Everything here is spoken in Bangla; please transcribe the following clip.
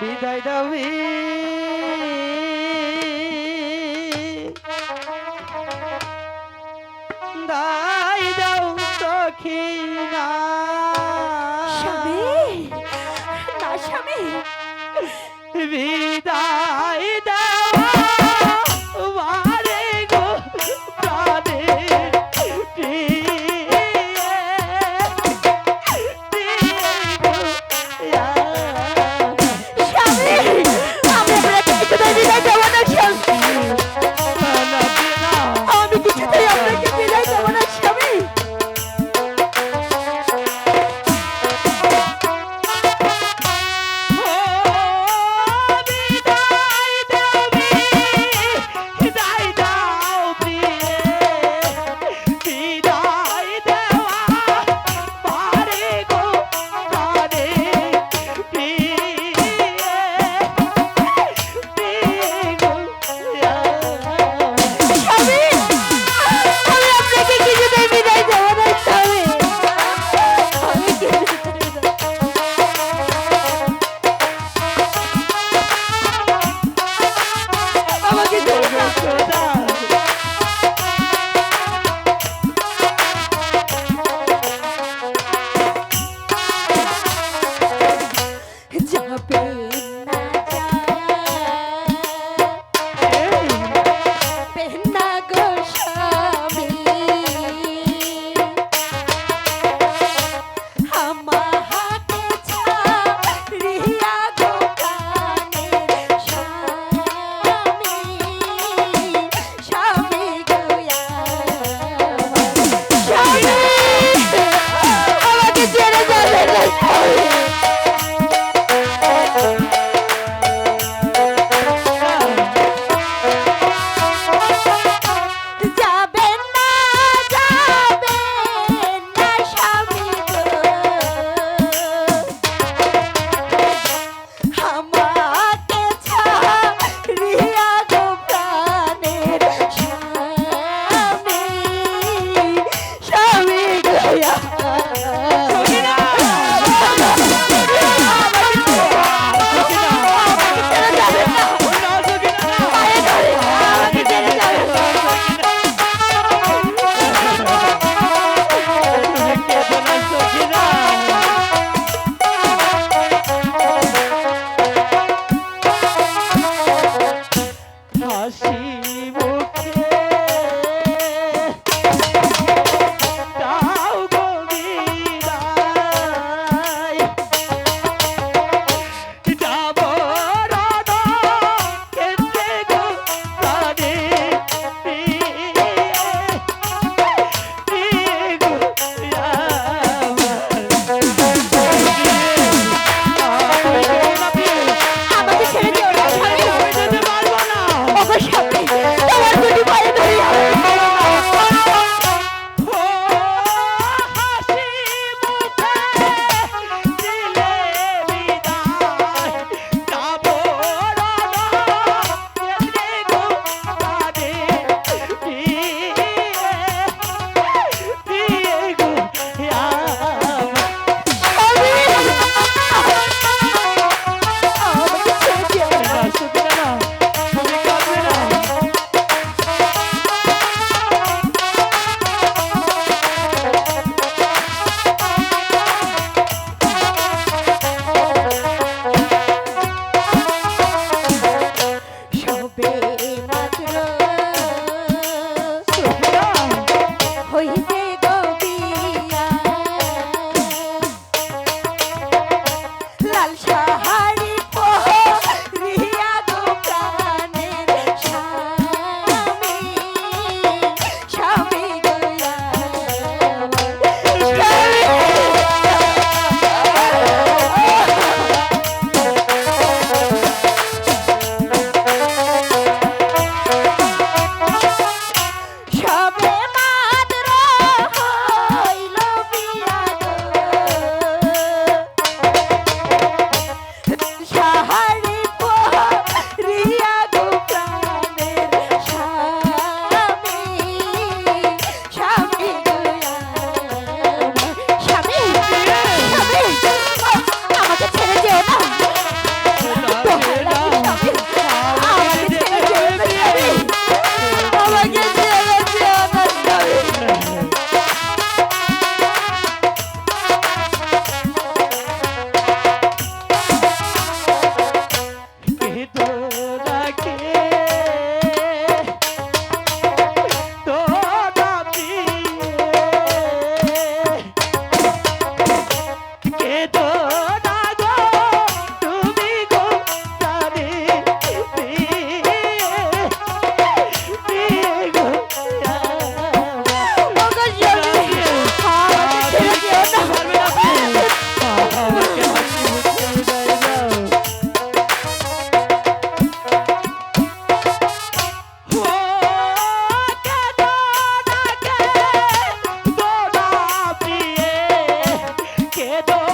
বিদায় দাবি দাই দাও সখী না স্বামী না স্বামী। বিদায় দাও Deus. Ah. ভাইয়া Yeah, don't.